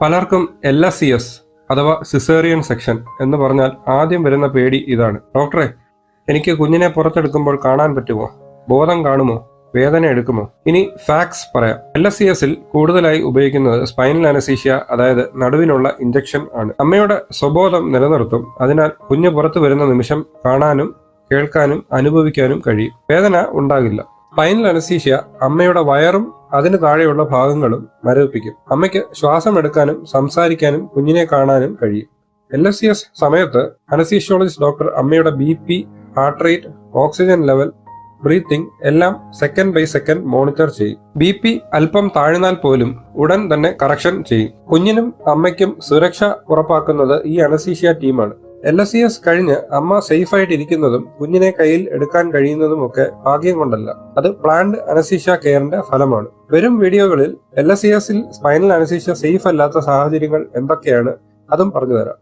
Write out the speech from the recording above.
പലർക്കും L S C S അഥവാ caesarean section എന്ന് പറഞ്ഞാൽ ആദ്യം വരുന്ന പേടി ഇതാണ്. ഡോക്ടറെ എനിക്ക് കുഞ്ഞിനെ പുറത്തെടുക്കുമ്പോൾ കാണാൻ പറ്റുമോ? ബോധം കാണുമോ? വേദന എടുക്കുമോ? ഇനി ഫാക്സ് പറയാം. എൽ എസ് സി എസിൽ കൂടുതലായി ഉപയോഗിക്കുന്നത് സ്പൈനൽ അനസീഷ്യ അതായത് നടുവിനുള്ള ഇഞ്ചക്ഷൻ ആണ്. അമ്മയുടെ സ്വബോധം നിലനിർത്തും. അതിനാൽ കുഞ്ഞ് പുറത്തു വരുന്ന നിമിഷം കാണാനും കേൾക്കാനും അനുഭവിക്കാനും കഴിയും. വേദന ഉണ്ടാകില്ല. സ്പൈനൽ അനസീഷ്യ അമ്മയുടെ വയറും അതിന് താഴെയുള്ള ഭാഗങ്ങളും മരവിപ്പിക്കും. അമ്മയ്ക്ക് ശ്വാസം എടുക്കാനും സംസാരിക്കാനും കുഞ്ഞിനെ കാണാനും കഴിയും. എൽ എസ് സി എസ് സമയത്ത് അനസീഷ്യോളജിസ്റ്റ് ഡോക്ടർ അമ്മയുടെ B P heart rate oxygen level breathing എല്ലാം സെക്കൻഡ് ബൈ സെക്കൻഡ് മോണിറ്റർ ചെയ്യും. ബി പി അല്പം താഴ്ന്നാൽ പോലും ഉടൻ തന്നെ കറക്ഷൻ ചെയ്യും. കുഞ്ഞിനും അമ്മയ്ക്കും സുരക്ഷ ഉറപ്പാക്കുന്നത് ഈ അനസീഷ്യ ടീമാണ്. എൽ എസ് സി എസ് കഴിഞ്ഞ് അമ്മ സേഫ് ആയിട്ട് ഇരിക്കുന്നതും കുഞ്ഞിനെ കയ്യിൽ എടുക്കാൻ കഴിയുന്നതും ഒക്കെ ഭാഗ്യം കൊണ്ടല്ല. അത് പ്ലാൻഡ് അനസീഷ കെയറിന്റെ ഫലമാണ്. വരും വീഡിയോകളിൽ എൽ എസ് സി എസിൽ സ്പൈനൽ അനസീഷ സേഫ് അല്ലാത്ത സാഹചര്യങ്ങൾ എന്തൊക്കെയാണ് അതും പറഞ്ഞു തരാം